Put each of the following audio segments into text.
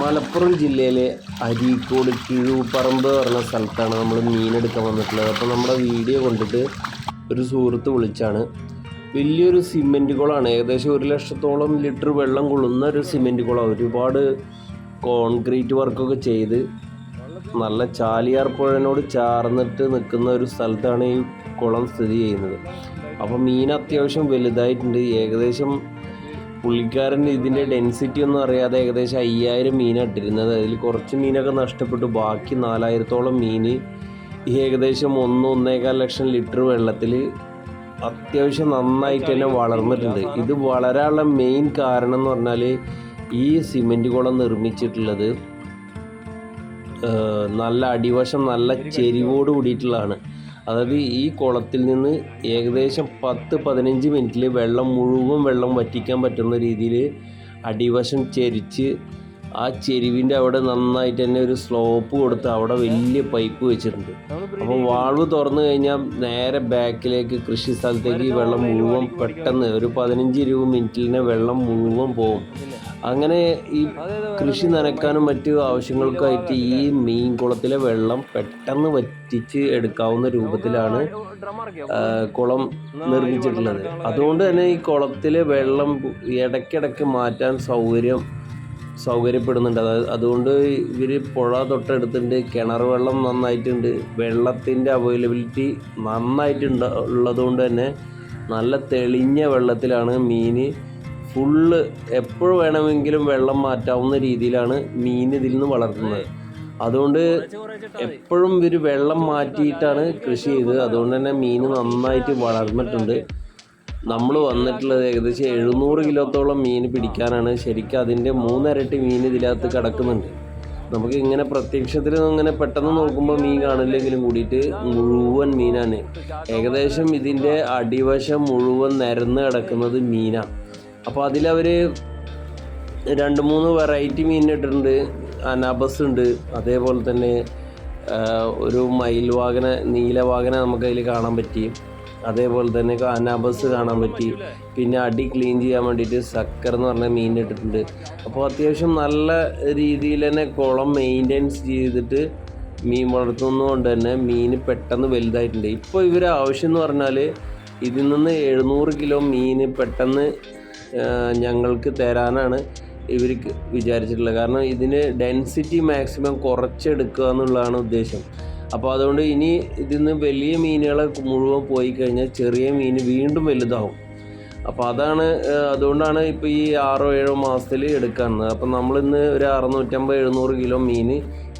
മലപ്പുറം ജില്ലയിലെ അരീക്കോട് കിഴൂപ്പറമ്പ് പറഞ്ഞ സ്ഥലത്താണ് നമ്മൾ മീനെടുക്കാൻ വന്നിട്ടുള്ളത്. അപ്പോൾ നമ്മുടെ വീഡിയോ കൊണ്ടിട്ട് ഒരു സുഹൃത്ത് വിളിച്ചാണ്. വലിയൊരു സിമെന്റ് കുളമാണ്. ഏകദേശം ഒരു ലക്ഷത്തോളം ലിറ്റർ വെള്ളം കൊള്ളുന്ന ഒരു സിമെന്റ് കുളം ഒരുപാട് കോൺക്രീറ്റ് വർക്കൊക്കെ ചെയ്ത് നല്ല ചാലിയാർ പുഴനോട് ചാർന്നിട്ട് നിൽക്കുന്ന ഒരു സ്ഥലത്താണ് ഈ കുളം സ്ഥിതി ചെയ്യുന്നത്. അപ്പോൾ മീൻ അത്യാവശ്യം വലുതായിട്ടുണ്ട്. ഏകദേശം പുള്ളിക്കാരൻ ഇതിന്റെ ഡെൻസിറ്റി ഒന്നും അറിയാതെ ഏകദേശം അയ്യായിരം മീനാണ് ഇട്ടിരുന്നത്. അതിൽ കുറച്ച് മീനൊക്കെ നഷ്ടപ്പെട്ടു. ബാക്കി നാലായിരത്തോളം മീൻ ഈ ഏകദേശം ഒന്ന് ഒന്നേകാൽ ലക്ഷം ലിറ്റർ വെള്ളത്തിൽ അത്യാവശ്യം നന്നായിട്ട് തന്നെ വളർന്നിട്ടുണ്ട്. ഇത് വളരാനുള്ള മെയിൻ കാരണം എന്ന് പറഞ്ഞാൽ ഈ സിമെന്റ് കുളം നിർമ്മിച്ചിട്ടുള്ളത് നല്ല അടിവശം നല്ല ചെരിവോട് കൂടിയിട്ടുള്ളതാണ്. അതായത് ഈ കുളത്തിൽ നിന്ന് ഏകദേശം പത്ത് പതിനഞ്ച് മിനിറ്റിൽ വെള്ളം മുഴുവൻ വെള്ളം വറ്റിക്കാൻ പറ്റുന്ന രീതിയിൽ അടിവശം ചെരിച്ച് ആ ചെരുവിന്റെ അവിടെ നന്നായിട്ട് തന്നെ ഒരു സ്ലോപ്പ് കൊടുത്ത് അവിടെ വലിയ പൈപ്പ് വെച്ചിട്ടുണ്ട്. അപ്പോൾ വാൾവ് തുറന്നു കഴിഞ്ഞാൽ നേരെ ബാക്കിലേക്ക് കൃഷി സ്ഥലത്തേക്ക് വെള്ളം മുഴുവൻ പെട്ടെന്ന് ഒരു പതിനഞ്ച് ഇരുപത് മിനിറ്റിൽ തന്നെ വെള്ളം മുഴുവൻ പോകും. അങ്ങനെ ഈ കൃഷി നനയ്ക്കാനും മറ്റു ആവശ്യങ്ങൾക്കായിട്ട് ഈ മീൻ കുളത്തിലെ വെള്ളം പെട്ടെന്ന് വറ്റിച്ച് എടുക്കാവുന്ന രൂപത്തിലാണ് കുളം നിർമ്മിച്ചിട്ടുള്ളത്. അതുകൊണ്ട് തന്നെ ഈ കുളത്തിലെ വെള്ളം ഇടയ്ക്കിടയ്ക്ക് മാറ്റാൻ സൗകര്യം സൗകര്യപ്പെടുന്നുണ്ട്. അതായത് അതുകൊണ്ട് ഇവർ പുഴ തൊട്ടടുത്തുണ്ട് കിണർ വെള്ളം നന്നായിട്ടുണ്ട് വെള്ളത്തിന്റെ അവൈലബിലിറ്റി നന്നായിട്ടുണ്ട് ഉള്ളതുകൊണ്ട് തന്നെ നല്ല തെളിഞ്ഞ വെള്ളത്തിലാണ് മീൻ ഫുള്ള് എപ്പോഴും വേണമെങ്കിലും വെള്ളം മാറ്റാവുന്ന രീതിയിലാണ് മീൻ ഇതിൽ നിന്ന് വളർത്തുന്നത്. അതുകൊണ്ട് എപ്പോഴും ഇവർ വെള്ളം മാറ്റിയിട്ടാണ് കൃഷി ചെയ്തത്. അതുകൊണ്ട് തന്നെ മീൻ നന്നായിട്ട് വളർന്നിട്ടുണ്ട്. നമ്മൾ വന്നിട്ടുള്ളത് ഏകദേശം എഴുന്നൂറ് കിലോത്തോളം മീൻ പിടിക്കാനാണ്. ശരിക്കും അതിന്റെ മൂന്നിരട്ടി മീൻ ഇതിനകത്ത് കിടക്കുന്നുണ്ട്. നമുക്ക് ഇങ്ങനെ പ്രത്യക്ഷത്തിൽ ഇങ്ങനെ പെട്ടെന്ന് നോക്കുമ്പോൾ മീൻ കാണില്ലെങ്കിലും കൂടിയിട്ട് മുഴുവൻ മീനാണ്. ഏകദേശം ഇതിന്റെ അടിവശം മുഴുവൻ നിരന്ന് കിടക്കുന്നത് മീനാണ് അപ്പോൾ അതിലവർ രണ്ട് മൂന്ന് വെറൈറ്റി മീൻ ഇട്ടിട്ടുണ്ട് അനാബസ് ഉണ്ട് അതേപോലെ തന്നെ ഒരു മയിൽവാകന നീലവാകന നമുക്ക് അതിൽ കാണാൻ പറ്റി. അതേപോലെ തന്നെ അനാബസ് കാണാൻ പറ്റി. പിന്നെ അടി ക്ലീൻ ചെയ്യാൻ വേണ്ടിയിട്ട് സക്കർ എന്ന് പറഞ്ഞ മീൻ ഇട്ടിട്ടുണ്ട്. അപ്പോൾ അത്യാവശ്യം നല്ല രീതിയിൽ തന്നെ കുളം മെയിന്റെനൻസ് ചെയ്തിട്ട് മീൻ വളർത്തുന്നതുകൊണ്ട് തന്നെ മീൻ പെട്ടെന്ന് വലുതായിട്ടുണ്ട്. ഇപ്പോൾ ഇവർ ആവശ്യം എന്ന് പറഞ്ഞാൽ ഇതിൽ നിന്ന് എഴുന്നൂറ് കിലോ മീൻ പെട്ടെന്ന് ഞങ്ങൾക്ക് തരാനാണ് ഇവർക്ക് വിചാരിച്ചിട്ടുള്ളത്. കാരണം ഇതിന് ഡെൻസിറ്റി മാക്സിമം കുറച്ചെടുക്കുക എന്നുള്ളതാണ് ഉദ്ദേശം. അപ്പോൾ അതുകൊണ്ട് ഇനി ഇതിന്ന് വലിയ മീനുകളെ മുഴുവൻ പോയി കഴിഞ്ഞാൽ ചെറിയ മീൻ വീണ്ടും വലുതാവും. അപ്പോൾ അതാണ് അതുകൊണ്ടാണ് ഇപ്പോൾ ഈ ആറോ ഏഴോ മാസത്തിൽ എടുക്കുന്നത് അപ്പോൾ നമ്മളിന്ന് ഒരു അറുന്നൂറ്റമ്പത് എഴുന്നൂറ് കിലോ മീൻ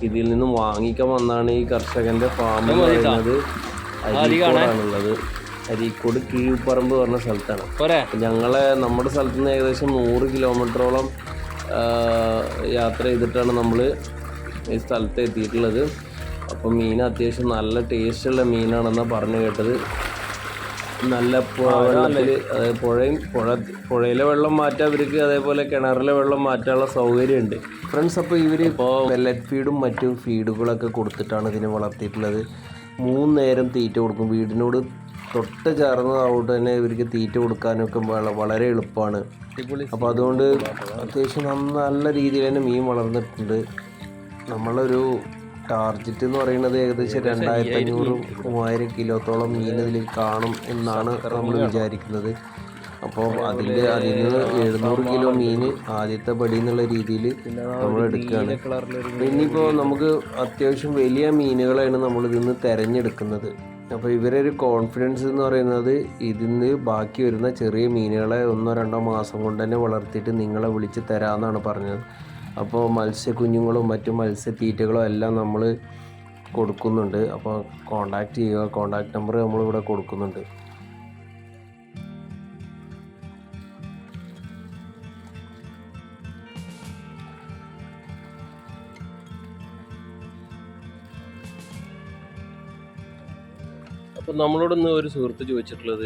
ഇതിൽ നിന്നും വാങ്ങിക്കാൻ വന്നാണ് ഈ കർഷകന്റെ ഫാമിൽ വരുന്നത് അരീക്കോടാണുള്ളത്. അരീക്കോട് കീഴ്പ്പറമ്പ് പറഞ്ഞ സ്ഥലത്താണ്. പോരെ. ഞങ്ങളെ നമ്മുടെ സ്ഥലത്ത് നിന്ന് ഏകദേശം നൂറ് കിലോമീറ്ററോളം യാത്ര ചെയ്തിട്ടാണ് നമ്മൾ ഈ സ്ഥലത്ത് എത്തിയിട്ടുള്ളത്. അപ്പം മീൻ അത്യാവശ്യം നല്ല ടേസ്റ്റുള്ള മീനാണെന്നാണ് പറഞ്ഞു കേട്ടത്. നല്ല വെള്ളത്തിൽ അതായത് പുഴയും പുഴ പുഴയിലെ വെള്ളം മാറ്റാൻ അവർക്ക് അതേപോലെ കിണറിലെ വെള്ളം മാറ്റാനുള്ള സൗകര്യമുണ്ട്. ഫ്രണ്ട്സ് അപ്പോൾ ഇവർ ഇപ്പോൾ പെല്ലറ്റ് ഫീഡും മറ്റു ഫീഡുകളൊക്കെ കൊടുത്തിട്ടാണ് ഇതിനെ വളർത്തിയിട്ടുള്ളത്. മൂന്ന് നേരം തീറ്റ കൊടുക്കും. വീടിനോട് തൊട്ട് ചേർന്നതാവോട്ട് തന്നെ ഇവർക്ക് തീറ്റ കൊടുക്കാനൊക്കെ വള- വളരെ എളുപ്പമാണ് അപ്പോൾ അതുകൊണ്ട് അത്യാവശ്യം നന്ന- നല്ല രീതിയിൽ തന്നെ മീൻ വളർന്നിട്ടുണ്ട്. നമ്മളൊരു ടാർജറ്റ് എന്ന് പറയുന്നത് ഏകദേശം രണ്ടായിരത്തി അഞ്ഞൂറ് മൂവായിരം കിലോത്തോളം മീൻ ഇതിൽ കാണും എന്നാണ് നമ്മൾ വിചാരിക്കുന്നത്. അപ്പോൾ അതിന്റെ അതിൽ നിന്ന് എഴുന്നൂറ് കിലോ മീൻ ആദ്യത്തെ പടി എന്നുള്ള രീതിയിൽ നമ്മൾ എടുക്കുകയാണ്. ഇനിയിപ്പോൾ നമുക്ക് അത്യാവശ്യം വലിയ മീനുകളാണ് നമ്മളിതിൽ നിന്ന് തിരഞ്ഞെടുക്കുന്നത്. അപ്പോൾ ഇവരൊരു കോൺഫിഡൻസ് എന്ന് പറയുന്നത് ഇതിന്ന് ബാക്കി വരുന്ന ചെറിയ മീനുകളെ ഒന്നോ രണ്ടോ മാസം കൊണ്ട് തന്നെ വളർത്തിയിട്ട് നിങ്ങളെ വിളിച്ച് തരാമെന്നാണ് പറഞ്ഞത്. അപ്പോൾ മത്സ്യക്കുഞ്ഞുങ്ങളും മറ്റു മത്സ്യത്തീറ്റകളും എല്ലാം നമ്മൾ കൊടുക്കുന്നുണ്ട്. അപ്പോൾ കോണ്ടാക്ട് ചെയ്യുക കോണ്ടാക്ട് നമ്പർ നമ്മളിവിടെ കൊടുക്കുന്നുണ്ട്. അപ്പോൾ നമ്മളോട് ഇന്ന് ഒരു സുഹൃത്ത് ചോദിച്ചിട്ടുള്ളത്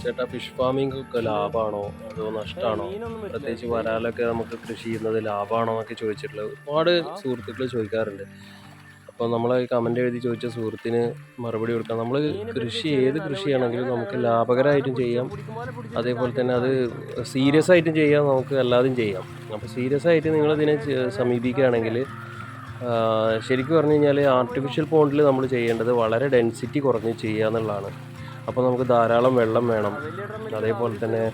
ചേട്ടാ ഫിഷ് ഫാമിംഗ് ഒക്കെ ലാഭമാണോ അതോ നഷ്ടമാണോ പ്രത്യേകിച്ച് വരാലൊക്കെ നമുക്ക് കൃഷി ചെയ്യുന്നത് ലാഭമാണോ എന്നൊക്കെ ചോദിച്ചിട്ടുള്ളത് ഒരുപാട് സുഹൃത്തുക്കൾ ചോദിക്കാറുണ്ട്. അപ്പോൾ നമ്മൾ കമന്റ് എഴുതി ചോദിച്ച സുഹൃത്തിന് മറുപടി കൊടുക്കാം. നമ്മൾ കൃഷി ഏത് കൃഷിയാണെങ്കിലും നമുക്ക് ലാഭകരമായിട്ടും ചെയ്യാം. അതേപോലെ തന്നെ അത് സീരിയസ് ആയിട്ടും ചെയ്യാം നമുക്ക് അല്ലാതെയും ചെയ്യാം. അപ്പോൾ സീരിയസ് ആയിട്ട് നിങ്ങളിതിനെ സമീപിക്കുകയാണെങ്കിൽ ശരിക്കും പറഞ്ഞു കഴിഞ്ഞാൽ ആർട്ടിഫിഷ്യൽ പോണ്ടിൽ നമ്മൾ ചെയ്യേണ്ടത് വളരെ ഡെൻസിറ്റി കുറഞ്ഞ് ചെയ്യുക എന്നുള്ളതാണ്. അപ്പോൾ നമുക്ക് ധാരാളം വെള്ളം വേണം. അതേപോലെ തന്നെ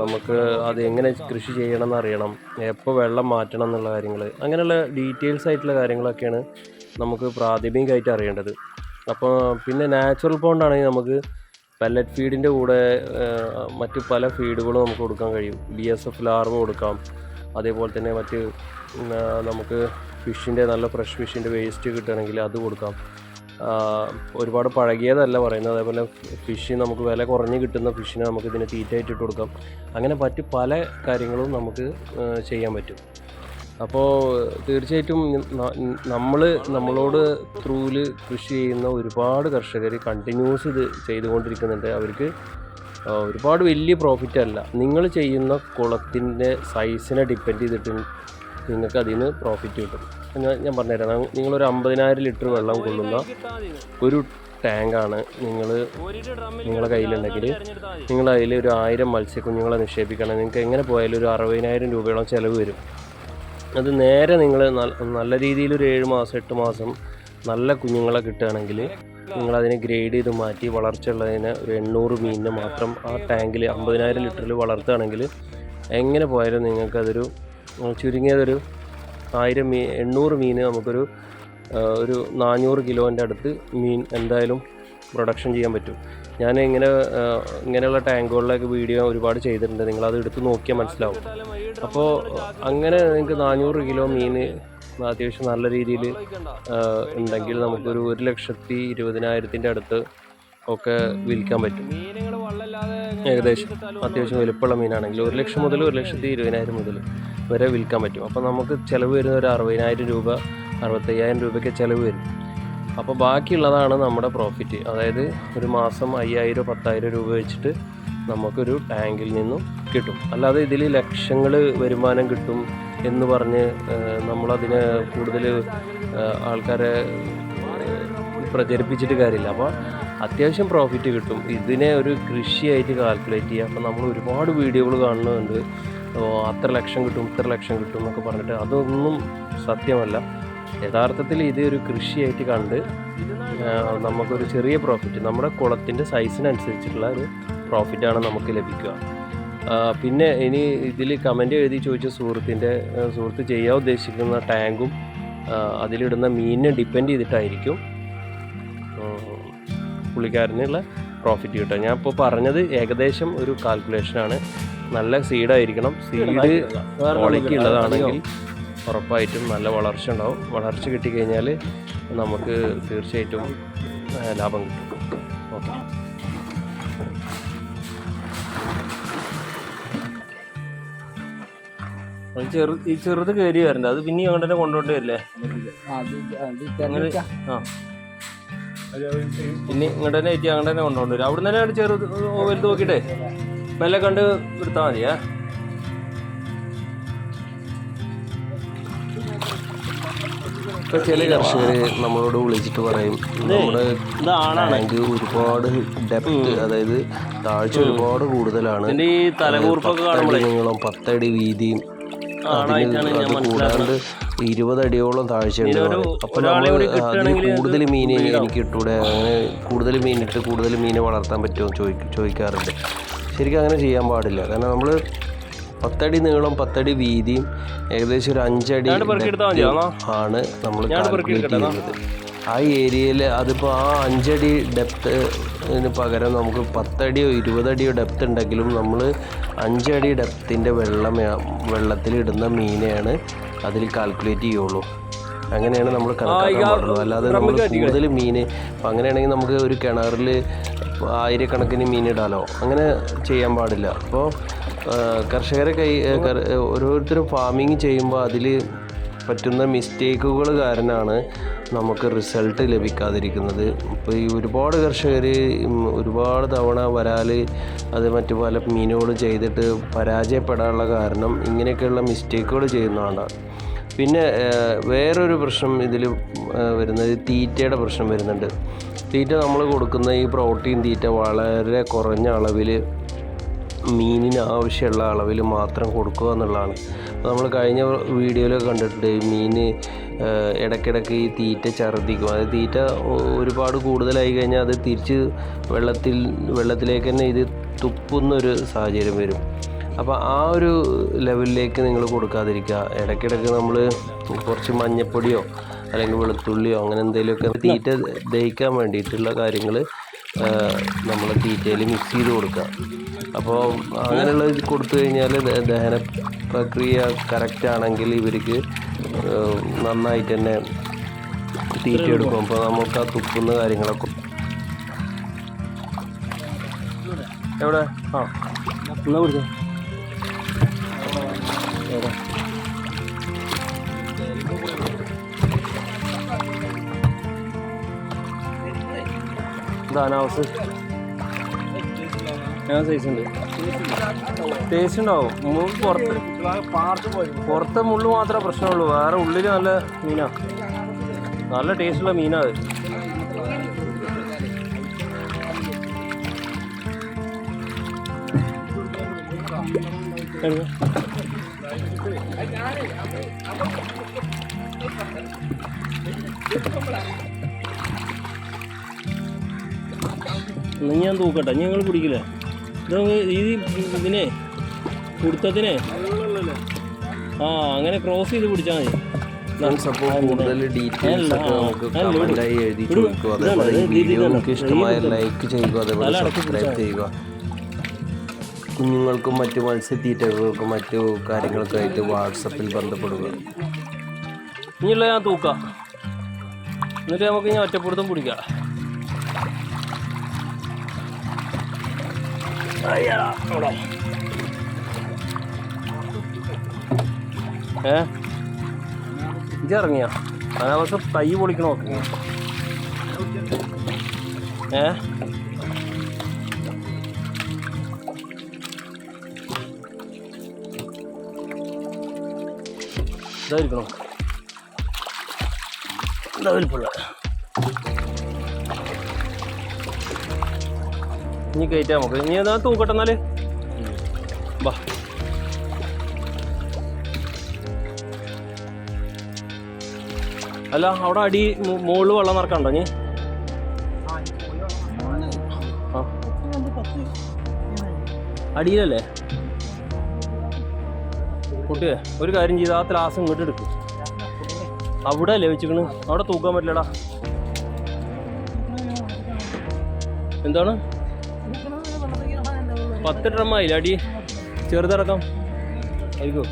നമുക്ക് അത് എങ്ങനെ കൃഷി ചെയ്യണം എന്നറിയണം എപ്പോൾ വെള്ളം മാറ്റണം എന്നുള്ള കാര്യങ്ങൾ അങ്ങനെയുള്ള ഡീറ്റെയിൽസ് ആയിട്ടുള്ള കാര്യങ്ങളൊക്കെയാണ് നമുക്ക് പ്രാഥമികമായിട്ട് അറിയേണ്ടത്. അപ്പോൾ പിന്നെ നാച്ചുറൽ പോണ്ടാണെങ്കിൽ നമുക്ക് പെല്ലറ്റ് ഫീഡിന്റെ കൂടെ മറ്റ് പല ഫീഡുകളും നമുക്ക് കൊടുക്കാൻ കഴിയും. ബി എസ് എഫ് ലാർവ് കൊടുക്കാം. അതേപോലെ തന്നെ മറ്റ് നമുക്ക് ഫിഷിന്റെ നല്ല ഫ്രഷ് ഫിഷിന്റെ വേസ്റ്റ് കിട്ടുകയാണെങ്കിൽ അത് കൊടുക്കാം. ഒരുപാട് പഴകിയതല്ല പറയുന്നത്. അതേപോലെ ഫിഷ് നമുക്ക് വില കുറഞ്ഞ് കിട്ടുന്ന ഫിഷിനെ നമുക്ക് ഇതിന് തീറ്റയായിട്ട് ഇട്ട് കൊടുക്കാം. അങ്ങനെ മറ്റ് പല കാര്യങ്ങളും നമുക്ക് ചെയ്യാൻ പറ്റും. അപ്പോൾ തീർച്ചയായിട്ടും നമ്മൾ നമ്മളോട് ത്രൂവിൽ കൃഷി ചെയ്യുന്ന ഒരുപാട് കർഷകർ കണ്ടിന്യൂസ് ഇത് ചെയ്തുകൊണ്ടിരിക്കുന്നുണ്ട്. അവർക്ക് ഒരുപാട് വലിയ പ്രോഫിറ്റ് അല്ല. നിങ്ങൾ ചെയ്യുന്ന കുളത്തിന്റെ സൈസിനെ ഡിപ്പെൻഡ് ചെയ്തിട്ട് നിങ്ങൾക്ക് അതിൽ നിന്ന് പ്രോഫിറ്റ് കിട്ടും. ഞാൻ ഞാൻ പറഞ്ഞുതരാം. നിങ്ങളൊരു അമ്പതിനായിരം ലിറ്റർ വെള്ളം കൊള്ളുന്ന ഒരു ടാങ്കാണ് നിങ്ങൾ നിങ്ങളുടെ കയ്യിലുണ്ടെങ്കിൽ നിങ്ങൾ അതിൽ ഒരു ആയിരം മത്സ്യക്കുഞ്ഞുങ്ങളെ നിക്ഷേപിക്കണം. നിങ്ങൾക്ക് എങ്ങനെ പോയാലും ഒരു അറുപതിനായിരം രൂപയോളം ചിലവ് വരും. അത് നേരെ നിങ്ങൾ നല്ല രീതിയിൽ ഒരു ഏഴ് മാസം എട്ട് മാസം നല്ല കുഞ്ഞുങ്ങളെ കിട്ടുകയാണെങ്കിൽ നിങ്ങളതിനെ ഗ്രേഡ് ചെയ്ത് മാറ്റി വളർച്ചയുള്ളതിന് ഒരു എണ്ണൂറ് മീനിനെ മാത്രം ആ ടാങ്കിൽ അമ്പതിനായിരം ലിറ്ററിൽ വളർത്തുകയാണെങ്കിൽ എങ്ങനെ പോയാലും നിങ്ങൾക്കതൊരു ചുരുങ്ങിയതൊരു ആയിരം മീൻ എണ്ണൂറ് മീൻ നമുക്കൊരു ഒരു നാനൂറ് കിലോന്റെ അടുത്ത് മീൻ എന്തായാലും പ്രൊഡക്ഷൻ ചെയ്യാൻ പറ്റും. ഞാൻ ഇങ്ങനെ ഇങ്ങനെയുള്ള ടാങ്കുകളിലൊക്കെ വീഡിയോ ഒരുപാട് ചെയ്തിട്ടുണ്ട്. നിങ്ങളത് എടുത്ത് നോക്കിയാൽ മനസ്സിലാവും. അപ്പോൾ അങ്ങനെ നിങ്ങൾക്ക് നാനൂറ് കിലോ മീൻ അത്യാവശ്യം നല്ല രീതിയിൽ ഉണ്ടെങ്കിൽ നമുക്കൊരു ഒരു ലക്ഷത്തി ഇരുപതിനായിരത്തിന്റെ അടുത്ത് ഒക്കെ വിൽക്കാൻ പറ്റും. ഏകദേശം അത്യാവശ്യം വലുപ്പമുള്ള മീനാണെങ്കിൽ ഒരു ലക്ഷം മുതൽ ഒരു ലക്ഷത്തി ഇരുപതിനായിരം മുതൽ. വരെ വിൽക്കാൻ പറ്റും. അപ്പോൾ നമുക്ക് ചിലവ് വരുന്ന ഒരു അറുപതിനായിരം രൂപ അറുപത്തയ്യായിരം രൂപയ്ക്ക് ചിലവ് വരും. അപ്പോൾ ബാക്കിയുള്ളതാണ് നമ്മുടെ പ്രോഫിറ്റ് അതായത് ഒരു മാസം അയ്യായിരം പത്തായിരം രൂപ വെച്ചിട്ട് നമുക്കൊരു ടാങ്കിൽ നിന്നും കിട്ടും. അല്ലാതെ ഇതിൽ ലക്ഷങ്ങൾ വരുമാനം കിട്ടും എന്ന് പറഞ്ഞ് നമ്മളതിന് കൂടുതൽ ആൾക്കാരെ പ്രചരിപ്പിച്ചിട്ട് കാര്യമില്ല. അപ്പോൾ അത്യാവശ്യം പ്രോഫിറ്റ് കിട്ടും. ഇതിനെ ഒരു കൃഷിയായിട്ട് കാൽക്കുലേറ്റ് ചെയ്യുക അപ്പോൾ നമ്മൾ ഒരുപാട് വീഡിയോകൾ കാണുന്നുണ്ട്. അത്ര ലക്ഷം കിട്ടും ഇത്ര ലക്ഷം കിട്ടും എന്നൊക്കെ പറഞ്ഞിട്ട് അതൊന്നും സത്യമല്ല. യഥാർത്ഥത്തിൽ ഇത് ഒരു കൃഷിയായിട്ട് കണ്ട് നമുക്കൊരു ചെറിയ പ്രോഫിറ്റ് നമ്മുടെ കുളത്തിന്റെ സൈസിനനുസരിച്ചിട്ടുള്ള ഒരു പ്രോഫിറ്റാണ് നമുക്ക് ലഭിക്കുക. പിന്നെ ഇനി ഇതിൽ കമന്റ് എഴുതി ചോദിച്ച സുഹൃത്തിന്റെ സുഹൃത്ത് ചെയ്യാൻ ഉദ്ദേശിക്കുന്ന ടാങ്കും അതിലിടുന്ന മീനിനെ ഡിപ്പെൻഡ് ചെയ്തിട്ടായിരിക്കും പുള്ളിക്കാരനുള്ള പ്രോഫിറ്റ് കിട്ടുക. ഞാൻ ഇപ്പോൾ പറഞ്ഞത് ഏകദേശം ഒരു കാൽക്കുലേഷനാണ് നല്ല സീഡായിരിക്കണം സീഡ് ക്വാളിറ്റി ഉള്ളതാണെങ്കിൽ ഉറപ്പായിട്ടും നല്ല വളർച്ച ഉണ്ടാവും. വളർച്ച കിട്ടിക്കഴിഞ്ഞാൽ നമുക്ക് തീർച്ചയായിട്ടും ലാഭം കിട്ടും. ഓക്കെ. ചെറു ഈ ചെറുത് കയറി വരണ്ട അത് പിന്നെ അങ്ങോട്ട് തന്നെ കൊണ്ടുപോയിട്ട് വരില്ലേ? അങ്ങനെ ആ. പിന്നെ ഇങ്ങോട്ട് തന്നെ എത്തി അങ്ങോട്ട് തന്നെ കൊണ്ടുവരും അവിടെ നിന്ന് തന്നെ ചെറുത് വലുത് നോക്കിയിട്ടേ മെല്ലെ കണ്ട് എടുത്താൽ മതിയേ ഇപ്പോൾ ചില കർഷകർ നമ്മളോട് വിളിച്ചിട്ട് പറയും നമ്മുടെ ടാങ്ക് ഒരുപാട് ഡെപ്ത് അതായത് താഴ്ച ഒരുപാട് കൂടുതലാണ്. ഇതിന്റെ ഈ തലകൂർപ്പൊക്കെ പത്തടി കാണുമ്പോഴേ നീളം പത്തടി വീതിയും ആണായിട്ടാണ് ഞാൻ കൂടാണ്ട് ഇരുപതടിയോളം താഴ്ചയുണ്ട് അപ്പോൾ നമ്മൾ അതിൽ കൂടുതൽ മീനെ എനിക്ക് ഇട്ടൂടെ അങ്ങനെ കൂടുതൽ മീനിട്ട് കൂടുതൽ മീനെ വളർത്താൻ പറ്റുമോ ചോദിക്ക ചോദിക്കാറുണ്ട്. ശരിക്കും അങ്ങനെ ചെയ്യാൻ പാടില്ല. കാരണം നമ്മൾ പത്തടി നീളം പത്തടി വീതിയും ഏകദേശം ഒരു അഞ്ചടി ആണ് നമ്മൾ ഞാൻ കാൽക്കുലേറ്റ് ചെയ്യുന്നത്. ആ ഏരിയയിൽ അതിപ്പോൾ ആ അഞ്ചടി ഡെപ്ത് പകരം നമുക്ക് പത്തടിയോ ഇരുപതടിയോ ഡെപ്ത് ഉണ്ടെങ്കിലും നമ്മൾ അഞ്ചടി ഡെപ്തിന്റെ വെള്ളം വെള്ളത്തിലിടുന്ന മീനെയാണ് അതിൽ കാൽക്കുലേറ്റ് ചെയ്യുള്ളൂ. അങ്ങനെയാണ് നമ്മൾ കണക്കാക്കാൻ പാടുള്ളൂ അല്ലാതെ നമ്മൾ കൂടുതൽ മീൻ അപ്പം അങ്ങനെയാണെങ്കിൽ നമുക്ക് ഒരു കിണറിൽ ആയിരക്കണക്കിന് മീനിടാലോ അങ്ങനെ ചെയ്യാൻ പാടില്ല. അപ്പോൾ കർഷകരെ കൈ ഓരോരുത്തരും ഫാമിങ് ചെയ്യുമ്പോൾ അതിൽ പറ്റുന്ന മിസ്റ്റേക്കുകൾ കാരണമാണ് നമുക്ക് റിസൾട്ട് ലഭിക്കാതിരിക്കുന്നത്. ഇപ്പോൾ ഈ ഒരുപാട് കർഷകർ ഒരുപാട് തവണ വരാൽ അത് മറ്റു പല മീനുകൾ ചെയ്തിട്ട് പരാജയപ്പെടാനുള്ള കാരണം ഇങ്ങനെയൊക്കെയുള്ള മിസ്റ്റേക്കുകൾ ചെയ്യുന്നതാണ്. പിന്നെ വേറൊരു പ്രശ്നം ഇതിൽ വരുന്നത് തീറ്റയുടെ പ്രശ്നം വരുന്നുണ്ട്. തീറ്റ നമ്മൾ കൊടുക്കുന്ന ഈ പ്രോട്ടീൻ തീറ്റ വളരെ കുറഞ്ഞ അളവിൽ മീനിന് ആവശ്യമുള്ള അളവിൽ മാത്രം കൊടുക്കുക എന്നുള്ളതാണ്. നമ്മൾ കഴിഞ്ഞ വീഡിയോയിലൊക്കെ കണ്ടിട്ടുണ്ട് മീൻ ഇടയ്ക്കിടയ്ക്ക് ഈ തീറ്റ ഛർദ്ദിക്കും. അത് തീറ്റ ഒരുപാട് കൂടുതലായി കഴിഞ്ഞാൽ അത് തിരിച്ച് വെള്ളത്തിൽ വെള്ളത്തിലേക്ക് തന്നെ ഇത് തുപ്പുന്നൊരു സാഹചര്യം വരും. അപ്പോൾ ആ ഒരു ലെവലിലേക്ക് നിങ്ങൾ കൊടുക്കാതിരിക്കുക. ഇടയ്ക്കിടയ്ക്ക് നമ്മൾ കുറച്ച് മഞ്ഞപ്പൊടിയോ അല്ലെങ്കിൽ വെളുത്തുള്ളിയോ അങ്ങനെ എന്തെങ്കിലുമൊക്കെ തീറ്റ ദഹിക്കാൻ വേണ്ടിയിട്ടുള്ള കാര്യങ്ങൾ നമ്മൾ തീറ്റയിൽ മിക്സ് ചെയ്ത് കൊടുക്കുക. അപ്പോൾ അങ്ങനെയുള്ള ഇത് കൊടുത്തു കഴിഞ്ഞാൽ ദഹന പ്രക്രിയ കറക്റ്റ് ആണെങ്കിൽ ഇവർക്ക് നന്നായിട്ട് തന്നെ തീറ്റ എടുക്കും അപ്പോൾ നമുക്ക് ആ തുപ്പുന്ന കാര്യങ്ങളൊക്കെ എവിടെ? ആ. എന്നാ ഞാൻ സൈസ് ഉണ്ട്. ടേസ്റ്റ് ഉണ്ടാവും. മുള്ള് പുറത്ത് പുറത്തെ മുള്ളു മാത്രമേ പ്രശ്നമുള്ളൂ. വേറെ ഉള്ളിൽ നല്ല മീനാ. നല്ല ടേസ്റ്റുള്ള മീനാ അത്. നീ ഞാൻ തൂക്കട്ടെ. ഞങ്ങൾ പിടിക്കില്ലേ ഇത് ഇതിനെ കുടുത്തത്തിനെ ആ അങ്ങനെ ക്രോസ് ചെയ്ത് പിടിച്ചാൽ മതി. ഫ്രണ്ട്സ് അപ്പോൾ കൂടുതൽ ഡീറ്റെയിൽസ് ഒക്കെ നമുക്ക് കമന്റായി എഴുതി ചോദിക്കുക ഇതാണ്, അതേപോലെ ഈ വീഡിയോ ഇതാണ്. ഇഷ്ടമായ ലൈക്ക് ചെയ്യുക അതേപോലെ സബ്സ്ക്രൈബ് ചെയ്യുക. കുഞ്ഞുങ്ങൾക്കും മറ്റു മത്സ്യത്തീറ്റകൾക്കും മറ്റു കാര്യങ്ങൾക്കായിട്ട് വാട്സപ്പിൽ ബന്ധപ്പെടുക. ഇനിയുള്ള ഞാൻ തൂക്കാം. എന്നിട്ട് നമുക്ക് ഇനി ഒറ്റപ്പെടുത്തും പിടിക്കാം. ഏ? ഇറങ്ങിയ അനാവസ്ഥ തൈ പൊളിക്കണോ? ഏ? ഇതായിരിക്കണോ? എന്താ വലിപ്പുള്ള. ഇനി കയറ്റാം നമുക്ക് ഇനി എന്താ തൂക്കട്ടെ എന്നാൽ? ബാ. അല്ല അവിടെ അടി മുകളിൽ വെള്ളം നിറക്കണ്ടോ നീ അടിയിലല്ലേ? കുട്ടിയെ ഒരു കാര്യം ചെയ്ത് ആ ത്രാസ് ഇങ്ങോട്ട് എടുക്കും. അവിടെ അല്ലേ വെച്ചിക്കണ് അവിടെ തൂക്കാൻ പറ്റില്ലടാ. എന്താണ്? പത്ത് ഡ്രം ആയില്ല അടി? ചെറുതടക്കം. ആയിരിക്കും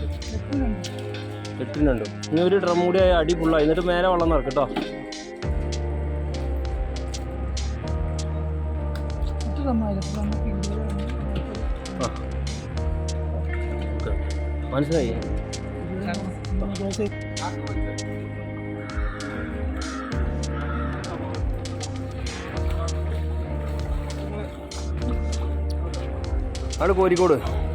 എട്ടിനുണ്ട്. ഇനി ഒരു ഡ്രം കൂടി അടി ഫുള്ളായി എന്നിട്ട് മേലെ വെള്ളം നിറക്കും കേട്ടോ. മനസ്സിലായി? അവിടെ കോരിക്കോട്.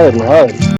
ആ വരുന്നു ആ വരുന്നു